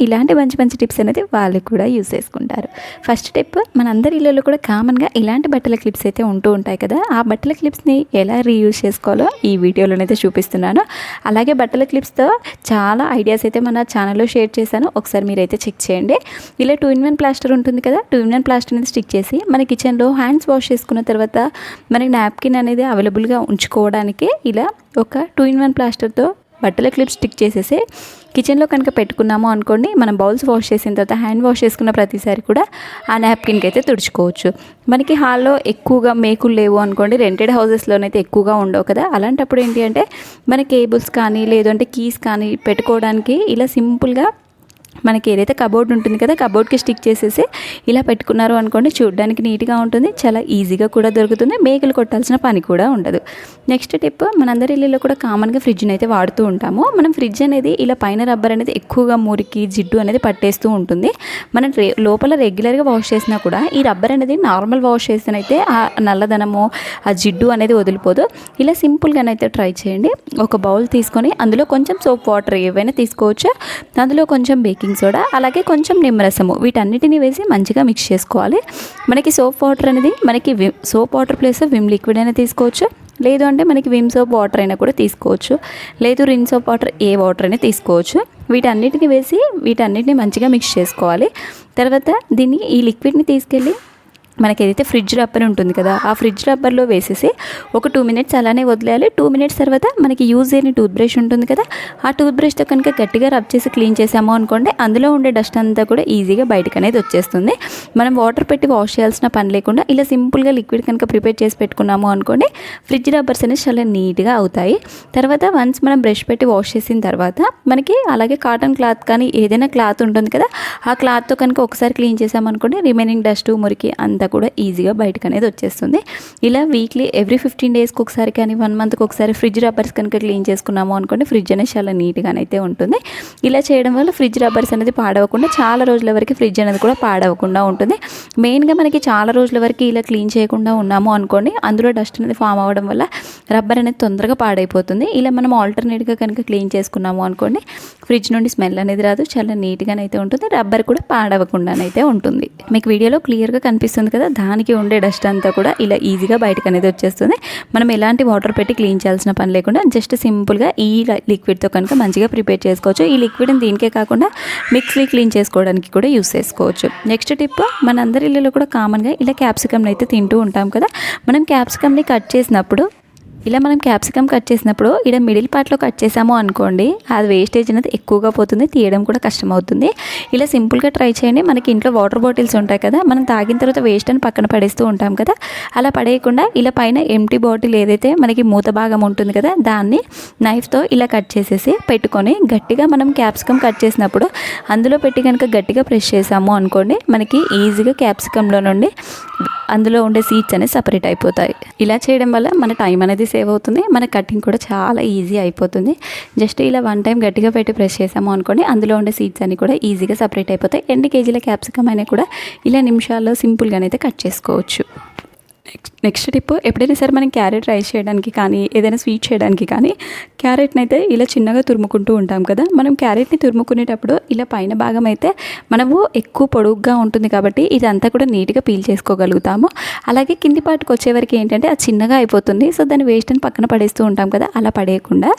ఇలాంటి మంచి మంచి టిప్స్ అనేది వాళ్ళు కూడా యూస్ చేసుకుంటారు. ఫస్ట్ టిప్ మన అందరి ఇళ్ళలో కూడా కామన్గా ఇలాంటి బట్టల క్లిప్స్ అయితే ఉంటూ ఉంటాయి కదా. ఆ బట్టల క్లిప్స్ని ఎలా రీయూజ్ చేసుకోవాలో ఈ వీడియోలోనైతే చూపిస్తున్నాను. అలాగే బట్టల క్లిప్స్తో చాలా ఐడియాస్ అయితే మన ఛానల్లో షేర్ చేశాను. ఒకసారి మీరైతే చెక్ చేయండి. ఇలా టూ ఇన్ వన్ ప్లాస్టర్ ఉంటుంది కదా. టూ ఇన్ వన్ ప్లాస్టర్ అనేది స్టిక్ చేసి మన కిచెన్లో హ్యాండ్స్ వాష్ చేసుకున్న తర్వాత మనకి నాప్కిన్ అనేది అవైలబుల్గా ఉంచుకోవడానికి ఇలా ఒక టూ ఇన్ వన్ ప్లాస్టర్తో బట్టల క్లిప్ స్టిక్ చేసేసి కిచెన్లో కనుక పెట్టుకున్నాము అనుకోండి మనం బౌల్స్ వాష్ చేసిన తర్వాత హ్యాండ్ వాష్ చేసుకున్న ప్రతిసారి కూడా ఆ నాప్కిన్కి అయితే తుడుచుకోవచ్చు. మనకి హాల్లో ఎక్కువగా మేకులు లేవు అనుకోండి రెంటెడ్ హౌసెస్లోనైతే ఎక్కువగా ఉండవు కదా. అలాంటప్పుడు ఏంటి అంటే మన కేబుల్స్ కానీ లేదంటే కీస్ కానీ పెట్టుకోవడానికి ఇలా సింపుల్గా మనకి ఏదైతే కబోర్డ్ ఉంటుంది కదా కబోర్డ్కి స్టిక్ చేసేసి ఇలా పెట్టుకున్నారు అనుకోండి చూడడానికి నీట్గా ఉంటుంది చాలా ఈజీగా కూడా దొరుకుతుంది మేకలు కొట్టాల్సిన పని కూడా ఉండదు. నెక్స్ట్ టిప్ మనందరి ఇళ్ళలో కూడా కామన్గా ఫ్రిడ్జ్ని అయితే వాడుతూ ఉంటాము. మనం ఫ్రిడ్జ్ అనేది ఇలా పైన రబ్బర్ అనేది ఎక్కువగా మురికి జిడ్డు అనేది పట్టేస్తూ ఉంటుంది. మనం లోపల రెగ్యులర్గా వాష్ చేసినా కూడా ఈ రబ్బర్ అనేది నార్మల్ వాష్ చేసినైతే ఆ నల్లదనము ఆ జిడ్డు అనేది వదిలిపోదు. ఇలా సింపుల్గానైతే ట్రై చేయండి. ఒక బౌల్ తీసుకొని అందులో కొంచెం సోప్ వాటర్ ఏవైనా తీసుకోవచ్చు. అందులో కొంచెం బేకింగ్ సోడా అలాగే కొంచెం నిమ్మరసము. వీటన్నిటిని వేసి మంచిగా మిక్స్ చేసుకోవాలి. మనకి సోప్ వాటర్ అనేది మనకి Vim soap water place Vim liquid అయినా తీసుకోవచ్చు. లేదు అంటే మనకి విమ్ సోప్ వాటర్ అయినా కూడా తీసుకోవచ్చు. లేదు రిన్ సోప్ వాటర్ ఏ వాటర్ అయినా తీసుకోవచ్చు. వీటన్నిటిని వేసి వీటన్నిటిని మంచిగా మిక్స్ చేసుకోవాలి. తర్వాత దీన్ని ఈ లిక్విడ్ని తీసుకెళ్ళి మనకి ఏదైతే ఫ్రిడ్జ్ రబ్బర్ ఉంటుంది కదా ఆ ఫ్రిడ్జ్ రబ్బర్లో వేసేసి ఒక టూ మినిట్స్ అలానే వదిలేయాలి. టూ మినిట్స్ తర్వాత మనకి యూజ్ చేయని టూత్ బ్రష్ ఉంటుంది కదా ఆ టూత్ బ్రష్తో కనుక గట్టిగా రబ్ చేసి క్లీన్ చేసాము అనుకోండి అందులో ఉండే డస్ట్ అంతా కూడా ఈజీగా బయటకు అనేది వచ్చేస్తుంది. మనం వాటర్ పెట్టి వాష్ చేయాల్సిన పని లేకుండా ఇలా సింపుల్గా లిక్విడ్ కనుక ప్రిపేర్ చేసి పెట్టుకున్నాము అనుకోండి ఫ్రిడ్జ్ రబ్బర్స్ అనేవి చాలా నీట్గా అవుతాయి. తర్వాత వన్స్ మనం బ్రష్ పెట్టి వాష్ చేసిన తర్వాత మనకి అలాగే కాటన్ క్లాత్ కానీ ఏదైనా క్లాత్ ఉంటుంది కదా ఆ క్లాత్తో కనుక ఒకసారి క్లీన్ చేసామనుకోండి రిమైనింగ్ డస్ట్ మురికి అంత అంతా కూడా ఈజీగా బయటకు అనేది వచ్చేస్తుంది. ఇలా వీక్లీ ఎవ్రీ ఫిఫ్టీన్ డేస్కి ఒకసారి కానీ వన్ మంత్కి ఒకసారి ఫ్రిడ్జ్ రబ్బర్స్ కనుక క్లీన్ చేసుకున్నాము అనుకోండి ఫ్రిడ్జ్ అనేది చాలా నీట్గానైతే ఉంటుంది. ఇలా చేయడం వల్ల ఫ్రిడ్జ్ రబ్బర్స్ అనేది పాడవకుండా చాలా రోజుల వరకు ఫ్రిడ్జ్ అనేది కూడా పాడవకుండా ఉంటుంది. మెయిన్గా మనకి చాలా రోజుల వరకు ఇలా క్లీన్ చేయకుండా ఉన్నాము అనుకోండి అందులో డస్ట్ అనేది ఫామ్ అవ్వడం వల్ల రబ్బర్ అనేది తొందరగా పాడైపోతుంది. ఇలా మనం ఆల్టర్నేట్గా కనుక క్లీన్ చేసుకున్నాము అనుకోండి ఫ్రిడ్జ్ నుండి స్మెల్ అనేది రాదు. చాలా నీట్గానైతే ఉంటుంది. రబ్బర్ కూడా పాడవకుండానైతే ఉంటుంది. మీకు వీడియోలో క్లియర్గా కనిపిస్తుంది కదా దానికి ఉండే డస్ట్ అంతా కూడా ఇలా ఈజీగా బయటకు అనేది వచ్చేస్తుంది. మనం ఎలాంటి వాటర్ పెట్టి క్లీన్ చేయాల్సిన పని లేకుండా జస్ట్ సింపుల్గా ఈ లిక్విడ్తో కనుక మంచిగా ప్రిపేర్ చేసుకోవచ్చు. ఈ లిక్విడ్ని దీనికే కాకుండా మిక్సీ క్లీన్ చేసుకోవడానికి కూడా యూస్ చేసుకోవచ్చు. నెక్స్ట్ టిప్ మన అందరి ఇళ్ళలో కూడా కామన్గా ఇలా క్యాప్సికమ్ని అయితే తింటూ ఉంటాం కదా. మనం క్యాప్సికమ్ని కట్ చేసినప్పుడు ఇలా మనం క్యాప్సికమ్ కట్ చేసినప్పుడు ఇక్కడ మిడిల్ పార్ట్లో కట్ చేసాము అనుకోండి అది వేస్టేజ్ అనేది ఎక్కువగా పోతుంది తీయడం కూడా కష్టమవుతుంది. ఇలా సింపుల్గా ట్రై చేయండి. మనకి ఇంట్లో వాటర్ బాటిల్స్ ఉంటాయి కదా మనం తాగిన తర్వాత వేస్ట్ అని పక్కన పడేస్తూ ఉంటాం కదా అలా పడేయకుండా ఇలా పైన ఎంటీ బాటిల్ ఏదైతే మనకి మూత భాగం ఉంటుంది కదా దాన్ని నైఫ్తో ఇలా కట్ చేసేసి పెట్టుకొని గట్టిగా మనం క్యాప్సికమ్ కట్ చేసినప్పుడు అందులో పెట్టి కనుక గట్టిగా ప్రెస్ చేసాము అనుకోండి మనకి ఈజీగా క్యాప్సికంలో నుండి అందులో ఉండే సీడ్స్ అనేవి సపరేట్ అయిపోతాయి. ఇలా చేయడం వల్ల మన టైం అనేది సేవ్ అవుతుంది. మన కటింగ్ కూడా చాలా ఈజీ అయిపోతుంది. జస్ట్ ఇలా వన్ టైం గట్టిగా పెట్టి ప్రెస్ చేసాము అనుకోండి అందులో ఉండే సీడ్స్ అన్ని కూడా ఈజీగా సపరేట్ అయిపోతాయి. ఎన్ని కేజీల క్యాప్సికమ్ అయినా కూడా ఇలా నిమిషాల్లో సింపుల్గానైతే కట్ చేసుకోవచ్చు. నెక్స్ట్ నెక్స్ట్ టిప్ ఎప్పుడైనా సరే మనం క్యారెట్ రైస్ చేయడానికి కానీ ఏదైనా స్వీట్ చేయడానికి కానీ క్యారెట్ని అయితే ఇలా చిన్నగా తురుముకుంటూ ఉంటాం కదా. మనం క్యారెట్ని తురుముకునేటప్పుడు ఇలా పైన భాగం అయితే మనము ఎక్కువ పొడుగ్గా ఉంటుంది కాబట్టి ఇదంతా కూడా నీట్గా పీల్ చేసుకోగలుగుతాము. అలాగే కింది పాటుకు వచ్చేవరకు ఏంటంటే అది చిన్నగా అయిపోతుంది. సో దాన్ని వేస్ట్ అని పక్కన పడేస్తూ ఉంటాం కదా అలా పడేయకుండా.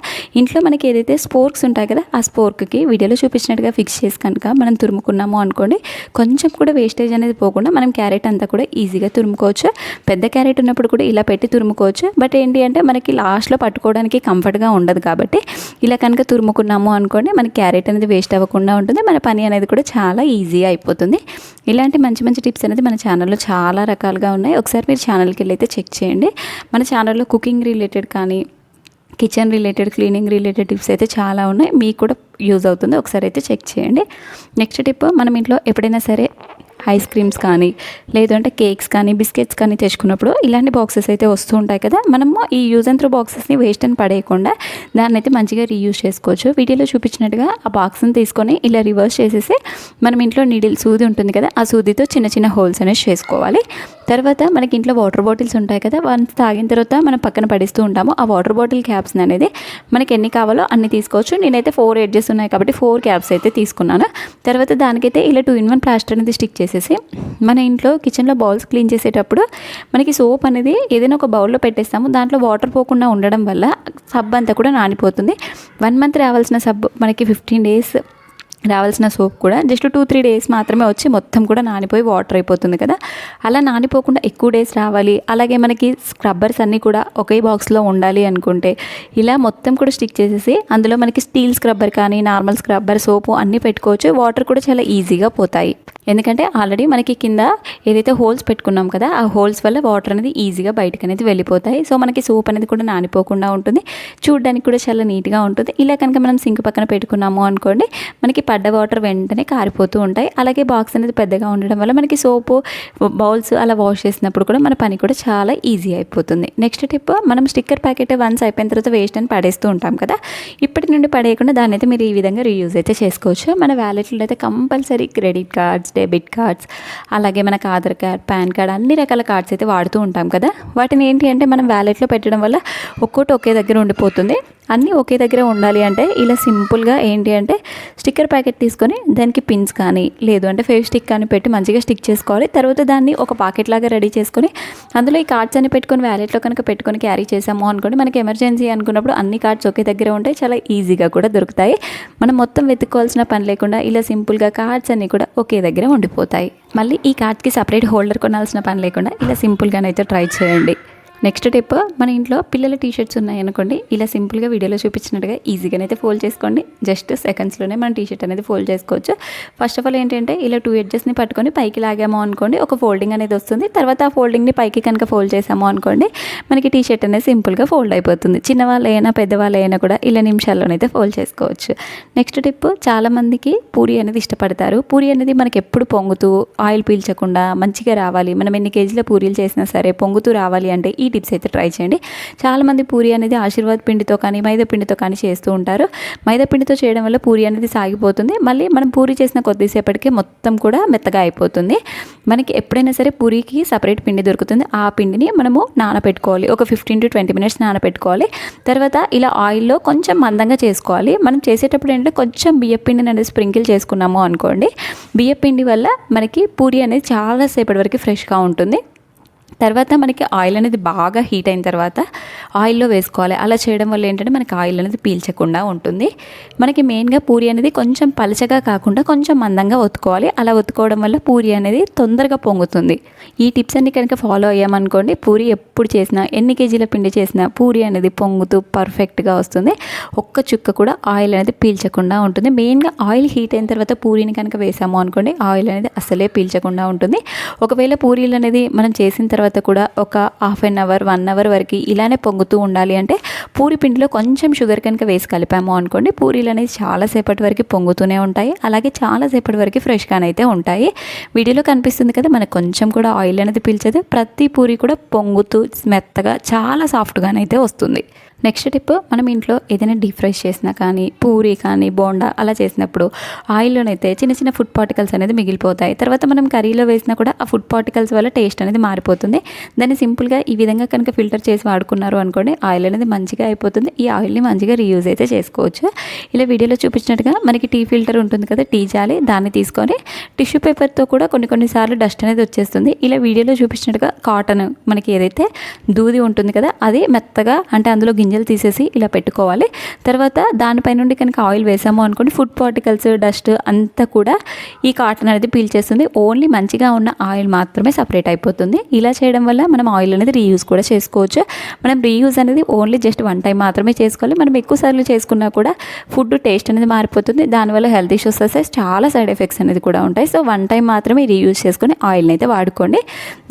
ఇంట్లో మనకి ఏదైతే స్పోర్క్స్ ఉంటాయి కదా ఆ స్పోర్క్కి వీడియోలో చూపించినట్టుగా ఫిక్స్ చేసి కనుక మనం తురుముకున్నాము అనుకోండి కొంచెం కూడా వేస్టేజ్ అనేది పోకుండా మనం క్యారెట్ అంతా కూడా ఈజీగా తురుముకోవచ్చు. పెద్ద క్యారెట్ ఉన్నప్పుడు కూడా ఇలా పెట్టి తురుముకోవచ్చు. బట్ ఏంటి అంటే మనకి లాస్ట్లో పట్టుకోవడానికి కంఫర్ట్గా ఉండదు కాబట్టి ఇలా కనుక తురుముకున్నాము అనుకోండి మన క్యారెట్ అనేది వేస్ట్ అవ్వకుండా ఉంటుంది. మన పని అనేది కూడా చాలా ఈజీగా అయిపోతుంది. ఇలాంటి మంచి మంచి టిప్స్ అనేది మన ఛానల్లో చాలా రకాలుగా ఉన్నాయి. ఒకసారి మీరు ఛానల్కి వెళ్ళి అయితే చెక్ చేయండి. మన ఛానల్లో కుకింగ్ రిలేటెడ్ కానీ kitchen related cleaning related tips అయితే చాలా ఉన్నాయి. మీకు కూడా యూజ్ అవుతుంది. ఒకసారి అయితే చెక్ చేయండి. నెక్స్ట్ టిప్ మనం ఇంట్లో ఎప్పుడైనా సరే ఐస్ క్రీమ్స్ కానీ లేదంటే కేక్స్ కానీ బిస్కెట్స్ కానీ తెచ్చుకున్నప్పుడు ఇలాంటి బాక్సెస్ అయితే వస్తూ ఉంటాయి కదా. మనము ఈ యూజ్ అండ్ త్రూ బాక్సెస్ని వేస్ట్ అని పడేయకుండా దాన్ని అయితే మంచిగా రీయూజ్ చేసుకోవచ్చు. వీడియోలో చూపించినట్టుగా ఆ బాక్స్ని తీసుకొని ఇలా రివర్స్ చేసేసి మనం ఇంట్లో నీడిల్ సూది ఉంటుంది కదా ఆ సూదితో చిన్న చిన్న హోల్స్ అనేవి చేసుకోవాలి. తర్వాత మనకి ఇంట్లో వాటర్ బాటిల్స్ ఉంటాయి కదా వన్స్ తాగిన తర్వాత మనం పక్కన పడిస్తూ ఉంటాము. ఆ వాటర్ బాటిల్ క్యాప్స్ అనేది మనకి ఎన్ని కావాలో అన్ని తీసుకోవచ్చు. నేనైతే ఫోర్ ఎడ్జెస్ ఉన్నాయి కాబట్టి ఫోర్ క్యాప్స్ అయితే తీసుకున్నాను. తర్వాత దానికైతే ఇలా టూ ఇన్ వన్ ప్లాస్టర్ అనేది స్టిక్ చేసి చేసేసి మన ఇంట్లో కిచెన్లో బౌల్స్ క్లీన్ చేసేటప్పుడు మనకి సోప్ అనేది ఏదైనా ఒక బౌల్లో పెట్టేస్తాము. దాంట్లో వాటర్ పోకుండా ఉండడం వల్ల సబ్బు అంతా కూడా నానిపోతుంది. వన్ మంత్ రావాల్సిన సబ్బు మనకి ఫిఫ్టీన్ డేస్ రావాల్సిన సోప్ కూడా జస్ట్ టూ త్రీ డేస్ మాత్రమే వచ్చి మొత్తం కూడా నానిపోయి వాటర్ అయిపోతుంది కదా. అలా నానిపోకుండా ఎక్కువ డేస్ రావాలి. అలాగే మనకి స్క్రబ్బర్స్ అన్నీ కూడా ఒకే బాక్స్లో ఉండాలి అనుకుంటే ఇలా మొత్తం కూడా స్టిక్ చేసేసి అందులో మనకి స్టీల్ స్క్రబ్బర్ కానీ నార్మల్ స్క్రబ్బర్ సోపు అన్నీ పెట్టుకోవచ్చు. వాటర్ కూడా చాలా ఈజీగా పోతాయి. ఎందుకంటే ఆల్రెడీ మనకి కింద ఏదైతే హోల్స్ పెట్టుకున్నాం కదా ఆ హోల్స్ వల్ల వాటర్ అనేది ఈజీగా బయటకు అనేది వెళ్ళిపోతాయి. సో మనకి సోప్ అనేది కూడా నానిపోకుండా ఉంటుంది. చూడడానికి కూడా చాలా నీట్గా ఉంటుంది. ఇలా కనుక మనం సింక్ పక్కన పెట్టుకున్నాము అనుకోండి మనకి పడ్డ వాటర్ వెంటనే కారిపోతూ ఉంటాయి. అలాగే బాక్స్ అనేది పెద్దగా ఉండడం వల్ల మనకి సోపు బౌల్స్ అలా వాష్ చేసినప్పుడు కూడా మన పని కూడా చాలా ఈజీ అయిపోతుంది. నెక్స్ట్ టిప్ మనం స్టిక్కర్ ప్యాకెట్ వన్స్ అయిపోయిన తర్వాత వేస్ట్ అని పడేస్తూ ఉంటాం కదా. ఇప్పటి నుండి పడేయకుండా దాన్ని అయితే మీరు ఈ విధంగా రీయూజ్ అయితే చేసుకోవచ్చు. మన వ్యాలెట్లో అయితే compulsory credit cards debit cards అలాగే మనకు ఆధార్ కార్డ్ పాన్ కార్డ్ అన్ని రకాల కార్డ్స్ అయితే వాడుతూ ఉంటాం కదా. వాటిని ఏంటి అంటే మనం వ్యాలెట్లో పెట్టడం వల్ల ఒక్కోటి ఒకే దగ్గర ఉండిపోతుంది. అన్నీ ఒకే దగ్గర ఉండాలి అంటే ఇలా సింపుల్గా ఏంటి అంటే స్టిక్కర్ ప్యాకెట్ తీసుకొని దానికి పిన్స్ కానీ లేదు అంటే ఫేవ్ స్టిక్ కానీ పెట్టి మంచిగా స్టిక్ చేసుకోవాలి. తర్వాత దాన్ని ఒక పాకెట్ లాగా రెడీ చేసుకొని అందులో ఈ కార్డ్స్ అన్ని పెట్టుకొని వ్యాలెట్లో కనుక పెట్టుకొని క్యారీ చేసాము అనుకోండి మనకి ఎమర్జెన్సీ అనుకున్నప్పుడు అన్ని కార్డ్స్ ఒకే దగ్గర ఉంటాయి. చాలా ఈజీగా కూడా దొరుకుతాయి. మనం మొత్తం వెతుక్కోవాల్సిన పని లేకుండా ఇలా సింపుల్గా కార్డ్స్ అన్నీ కూడా ఒకే దగ్గర ఉండిపోతాయి. మళ్ళీ ఈ కార్డ్కి సపరేట్ హోల్డర్ కొనాల్సిన పని లేకుండా ఇలా సింపుల్గానైతే ట్రై చేయండి. నెక్స్ట్ టిప్ మన ఇంట్లో పిల్లల టీ షర్ట్స్ ఉన్నాయనుకోండి ఇలా సింపుల్గా వీడియోలో చూపించినట్టుగా ఈజీగానైతే ఫోల్డ్ చేసుకోండి. జస్ట్ సెకండ్స్లోనే మనం టీ షర్ట్ అనేది ఫోల్డ్ చేసుకోవచ్చు. ఫస్ట్ ఆఫ్ ఆల్ ఏంటంటే ఇలా టూ ఎడ్జెస్ని పట్టుకొని పైకి లాగాము అనుకోండి ఒక ఫోల్డింగ్ అనేది వస్తుంది. తర్వాత ఆ ఫోల్డింగ్ని పైకి కనుక ఫోల్డ్ చేసాము అనుకోండి మనకి టీ షర్ట్ అనేది సింపుల్గా ఫోల్డ్ అయిపోతుంది. చిన్నవాళ్ళు అయినా పెద్దవాళ్ళు అయినా కూడా ఇలా నిమిషాల్లోనైతే ఫోల్డ్ చేసుకోవచ్చు. నెక్స్ట్ టిప్ చాలామందికి పూరి అనేది ఇష్టపడతారు. పూరి అనేది మనకి ఎప్పుడు పొంగుతూ ఆయిల్ పీల్చకుండా మంచిగా రావాలి. మనం ఎన్ని కేజీల పూరీలు చేసినా సరే పొంగుతూ రావాలి అంటే ఈ టిప్స్ అయితే ట్రై చేయండి. చాలామంది పూరి అనేది ఆశీర్వాద్ పిండితో కానీ మైదా పిండితో కానీ చేస్తూ ఉంటారు. మైదా పిండితో చేయడం వల్ల పూరి అనేది సాగిపోతుంది. మళ్ళీ మనం పూరి చేసిన కొద్దిసేపటికి మొత్తం కూడా మెత్తగా అయిపోతుంది. మనకి ఎప్పుడైనా సరే పూరికి సపరేట్ పిండి దొరుకుతుంది. ఆ పిండిని మనము నానబెట్టుకోవాలి ఒక ఫిఫ్టీన్ టు ట్వంటీ మినిట్స్ నానబెట్టుకోవాలి తర్వాత ఇలా ఆయిల్లో కొంచెం మందంగా చేసుకోవాలి. మనం చేసేటప్పుడు ఏంటంటే కొంచెం బియ్య పిండిని అనేది స్ప్రింకిల్ చేసుకున్నాము అనుకోండి. బియ్య పిండి వల్ల మనకి పూరి అనేది చాలాసేపటి వరకు ఫ్రెష్గా ఉంటుంది. తర్వాత మనకి ఆయిల్ అనేది బాగా హీట్ అయిన తర్వాత ఆయిల్లో వేసుకోవాలి. అలా చేయడం వల్ల ఏంటంటే మనకి ఆయిల్ అనేది పీల్చకుండా ఉంటుంది. మనకి మెయిన్గా పూరి అనేది కొంచెం పలచగా కాకుండా కొంచెం మందంగా ఒత్తుకోవాలి. అలా ఒత్తుకోవడం వల్ల పూరి అనేది తొందరగా పొంగుతుంది. ఈ టిప్స్ అన్ని కనుక ఫాలో అయ్యామనుకోండి పూరి ఎప్పుడు చేసినా ఎన్ని కేజీల పిండి చేసినా పూరి అనేది పొంగుతూ పర్ఫెక్ట్గా వస్తుంది. ఒక్క చుక్క కూడా ఆయిల్ అనేది పీల్చకుండా ఉంటుంది. మెయిన్గా ఆయిల్ హీట్ అయిన తర్వాత పూరిని కనుక వేసాము అనుకోండి ఆయిల్ అనేది అసలే పీల్చకుండా ఉంటుంది. ఒకవేళ పూరీలు అనేది మనం చేసిన తర్వాత కూడా ఒక half an hour one hour వరకు ఇలానే పొంగుతూ ఉండాలి. అంటే పూరి పిండిలో కొంచెం షుగర్ కనుక వేసి కలిపాము అనుకోండి పూరీలు అనేది చాలాసేపటి వరకు పొంగుతూనే ఉంటాయి. అలాగే చాలాసేపటి వరకు ఫ్రెష్గానైతే ఉంటాయి. వీడియోలో కనిపిస్తుంది కదా మనకు కొంచెం కూడా ఆయిల్ అనేది పీల్చదు. ప్రతి పూరి కూడా పొంగుతూ మెత్తగా చాలా సాఫ్ట్గానైతే వస్తుంది. నెక్స్ట్ టిప్ మనం ఇంట్లో ఏదైనా డీప్ ఫ్రై చేసినా కానీ పూరి కానీ బోండా అలా చేసినప్పుడు ఆయిల్లోనైతే చిన్న చిన్న ఫుడ్ పార్టికల్స్ అనేది మిగిలిపోతాయి. తర్వాత మనం కర్రీలో వేసినా కూడా ఆ ఫుడ్ పార్టికల్స్ వల్ల టేస్ట్ అనేది మారిపోతుంది. దాన్ని సింపుల్గా ఈ విధంగా కనుక ఫిల్టర్ చేసి వాడుకున్నారు అనుకోండి ఆయిల్ అనేది మంచిగా అయిపోతుంది. ఈ ఆయిల్ని మంచిగా రీయూజ్ అయితే చేసుకోవచ్చు. ఇలా వీడియోలో చూపించినట్టుగా మనకి టీ ఫిల్టర్ ఉంటుంది కదా టీ జాలి దాన్ని తీసుకొని టిష్యూ పేపర్తో కూడా కొన్ని కొన్నిసార్లు డస్ట్ అనేది వచ్చేస్తుంది. ఇలా వీడియోలో చూపించినట్టుగా కాటన్ మనకి ఏదైతే దూది ఉంటుంది కదా అది మెత్తగా అంటే అందులో గింజ గింజలు తీసేసి ఇలా పెట్టుకోవాలి. తర్వాత దానిపై నుండి కనుక ఆయిల్ వేసాము అనుకోండి ఫుడ్ పార్టికల్స్ డస్ట్ అంతా కూడా ఈ కాటన్ అనేది పీల్చేస్తుంది ఓన్లీ మంచిగా ఉన్న ఆయిల్ మాత్రమే సపరేట్ అయిపోతుంది. ఇలా చేయడం వల్ల మనం ఆయిల్ అనేది రీయూజ్ కూడా చేసుకోవచ్చు. మనం రీయూజ్ అనేది ఓన్లీ జస్ట్ వన్ టైం మాత్రమే చేసుకోవాలి. మనం ఎక్కువ సార్లు చేసుకున్నా కూడా ఫుడ్ టేస్ట్ అనేది మారిపోతుంది. దానివల్ల హెల్త్ ఇష్యూస్ వస్తాయి చాలా సైడ్ ఎఫెక్ట్స్ అనేది కూడా ఉంటాయి. సో వన్ టైం మాత్రమే రీయూజ్ చేసుకొని ఆయిల్ని అయితే వాడుకోండి.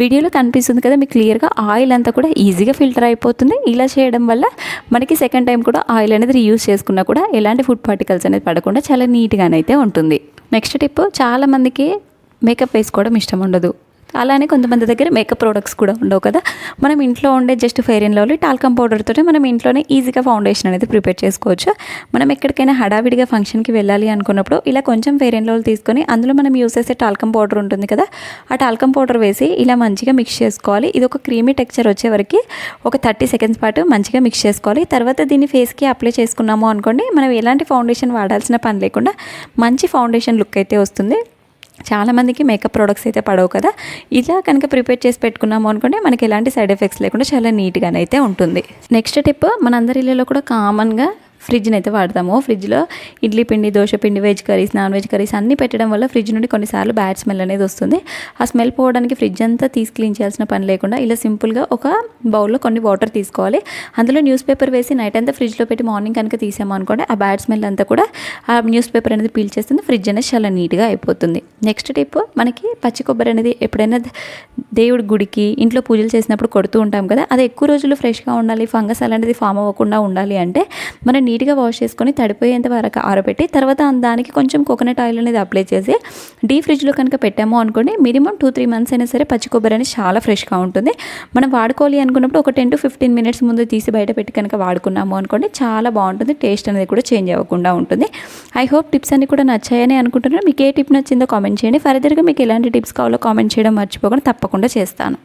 వీడియోలో కనిపిస్తుంది కదా మీకు క్లియర్గా ఆయిల్ అంతా కూడా ఈజీగా ఫిల్టర్ అయిపోతుంది. ఇలా చేయడం వల్ల మనకి సెకండ్ టైం కూడా ఆయిల్ అనేది రీయూస్ చేసుకున్నా కూడా ఎలాంటి ఫుడ్ పార్టికల్స్ అనేది పడకుండా చాలా నీట్గానైతే ఉంటుంది. నెక్స్ట్ టిప్ చాలామందికి మేకప్ వేసుకోవడం ఇష్టం ఉండదు. అలానే కొంతమంది దగ్గర మేకప్ ప్రోడక్ట్స్ కూడా ఉండవు కదా. మనం ఇంట్లో ఉండే just fair and lovely talcum పౌడర్తో మనం ఇంట్లోనే ఈజీగా ఫౌండేషన్ అనేది ప్రిపేర్ చేసుకోవచ్చు. మనం ఎక్కడికైనా హడావిడిగా ఫంక్షన్కి వెళ్ళాలి అనుకున్నప్పుడు ఇలా కొంచెం ఫెయిర్ అండ్ లవ్లీ తీసుకొని అందులో మనం యూస్ చేసే టాల్కమ్ పౌడర్ ఉంటుంది కదా ఆ టాల్కమ్ పౌడర్ వేసి ఇలా మంచిగా మిక్స్ చేసుకోవాలి. ఇది ఒక క్రీమీ టెక్చర్ వచ్చే వరకు ఒక థర్టీ సెకండ్స్ పాటు మంచిగా మిక్స్ చేసుకోవాలి. తర్వాత దీన్ని ఫేస్కి అప్లై చేసుకున్నాము అనుకోండి మనం ఎలాంటి ఫౌండేషన్ వాడాల్సిన పని లేకుండా మంచి ఫౌండేషన్ లుక్ అయితే వస్తుంది. చాలామందికి మేకప్ ప్రోడక్ట్స్ అయితే పడవు కదా. ఇలా కనుక ప్రిపేర్ చేసి పెట్టుకున్నాము అనుకోండి మనకి ఎలాంటి సైడ్ ఎఫెక్ట్స్ లేకుండా చాలా నీట్గానైతే ఉంటుంది. నెక్స్ట్ టిప్ మనందరి ఇళ్ళలో కూడా కామన్గా ఫ్రిడ్జ్ని అయితే వాడతాము. ఫ్రిడ్జ్లో ఇడ్లీ పిండి దోశ పిండి veg curries non veg curries అన్నీ పెట్టడం వల్ల ఫ్రిడ్జ్ నుండి కొన్నిసార్లు బ్యాడ్ స్మెల్ అనేది వస్తుంది. ఆ స్మెల్ పోవడానికి ఫ్రిడ్జ్ అంతా తీసి క్లీన్ చేయాల్సిన పని లేకుండా ఇలా సింపుల్గా ఒక బౌల్లో కొన్ని వాటర్ తీసుకోవాలి. అందులో న్యూస్ పేపర్ వేసి నైట్ అంతా ఫ్రిడ్జ్లో పెట్టి మార్నింగ్ కనుక తీసాము అనుకోండి ఆ బ్యాడ్ స్మెల్ అంతా కూడా ఆ న్యూస్ పేపర్ అనేది పీల్ చేస్తుంది. ఫ్రిడ్జ్ అనేది చాలా నీట్గా అయిపోతుంది. నెక్స్ట్ టిప్ మనకి పచ్చి కొబ్బరి అనేది ఎప్పుడైనా దేవుడి గుడికి ఇంట్లో పూజలు చేసినప్పుడు కొడుతూ ఉంటాం కదా అది ఎక్కువ రోజులు ఫ్రెష్గా ఉండాలి ఫంగస్ అలాంటిది ఫామ్ అవ్వకుండా ఉండాలి అంటే మనం నీట్గా వాష్ చేసుకొని తడిపోయేంత వరకు ఆరబెట్టి తర్వాత దానికి కొంచెం కోకోనట్ ఆయిల్ అనేది అప్లై చేసి డీ ఫ్రిడ్జ్లో కనుక పెట్టాము అనుకోండి మినిమం టూ త్రీ మంత్స్ అయినా సరే పచ్చి కొబ్బరి అనేది చాలా ఫ్రెష్గా ఉంటుంది. మనం వాడుకోవాలి అనుకున్నప్పుడు ఒక టెన్ టు ఫిఫ్టీన్ మినిట్స్ ముందు తీసి బయట పెట్టి కనుక వాడుకున్నాము అనుకోండి చాలా బాగుంటుంది టేస్ట్ అనేది కూడా చేంజ్ అవ్వకుండా ఉంటుంది. ఐ హోప్ టిప్స్ అన్ని కూడా నచ్చాయని అనుకుంటున్నాను. మీకు ఏ టిప్ నచ్చిందో కామెంట్ చేయండి. ఫర్దర్గా మీకు ఎలాంటి టిప్స్ కావాలో కామెంట్ చేయడం మర్చిపోకుండా తప్పకుండా చేస్తాను.